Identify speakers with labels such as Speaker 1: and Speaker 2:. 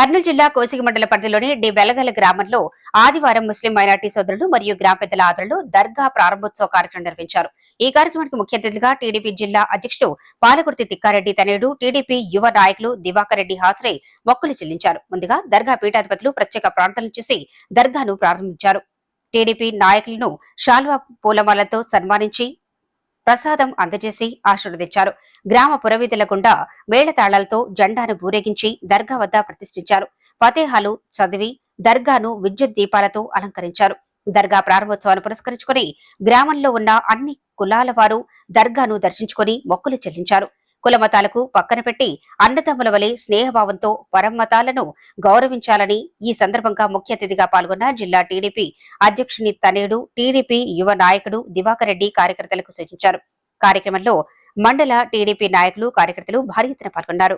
Speaker 1: కర్నూలు జిల్లా కోసిగి మండల పరిధిలోని డి వెలగల గ్రామంలో ఆదివారం ముస్లిం మైనార్టీ సోదరులు మరియు గ్రామ పెద్దల ఆదరణలో దర్గా ప్రారంభోత్సవ కార్యక్రమం నిర్వహించారు. ఈ కార్యక్రమానికి ముఖ్య అతిథిగా టీడీపీ జిల్లా అధ్యక్షుడు పాలకుర్తి తిక్కారెడ్డి తనయుడు టీడీపీ యువ నాయకులు దివాకర్ రెడ్డి హాజరై మొక్కులు చెల్లించారు. ముందుగా దర్గా పీఠాధిపతులు ప్రత్యేక ప్రార్థనలు చేసి దర్గాను ప్రారంభించారు. టీడీపీ నాయకులను శాల్వా పూలమాలతో సన్మానించి ప్రసాదం అందజేసి ఆశీర్వదించారు గ్రామ పురవీధుల గుండా మేళతాళాలతో జెండాను ఊరేగించి దర్గా వద్ద ప్రతిష్ఠించారు. ఫతేహాలు చదివి దర్గాను విద్యుత్ దీపాలతో అలంకరించారు. దర్గా ప్రారంభోత్సవాన్ని పురస్కరించుకుని గ్రామంలో ఉన్న అన్ని కులాల వారు దర్గాను దర్శించుకుని మొక్కులు చెల్లించారు. కులమతాలకు పక్కన పెట్టి అన్నదమ్ముల వలె స్నేహభావంతో పరమ్మతాలను గౌరవించాలని ఈ సందర్భంగా ముఖ్య అతిథిగా పాల్గొన్న జిల్లా టీడీపీ అధ్యక్షుని తనేడు టీడీపీ యువ నాయకుడు దివాకర్ రెడ్డి కార్యకర్తలకు సూచించారు. కార్యక్రమంలో మండల టీడీపీ నాయకులు కార్యకర్తలు భారీ ఎత్తున పాల్గొన్నారు.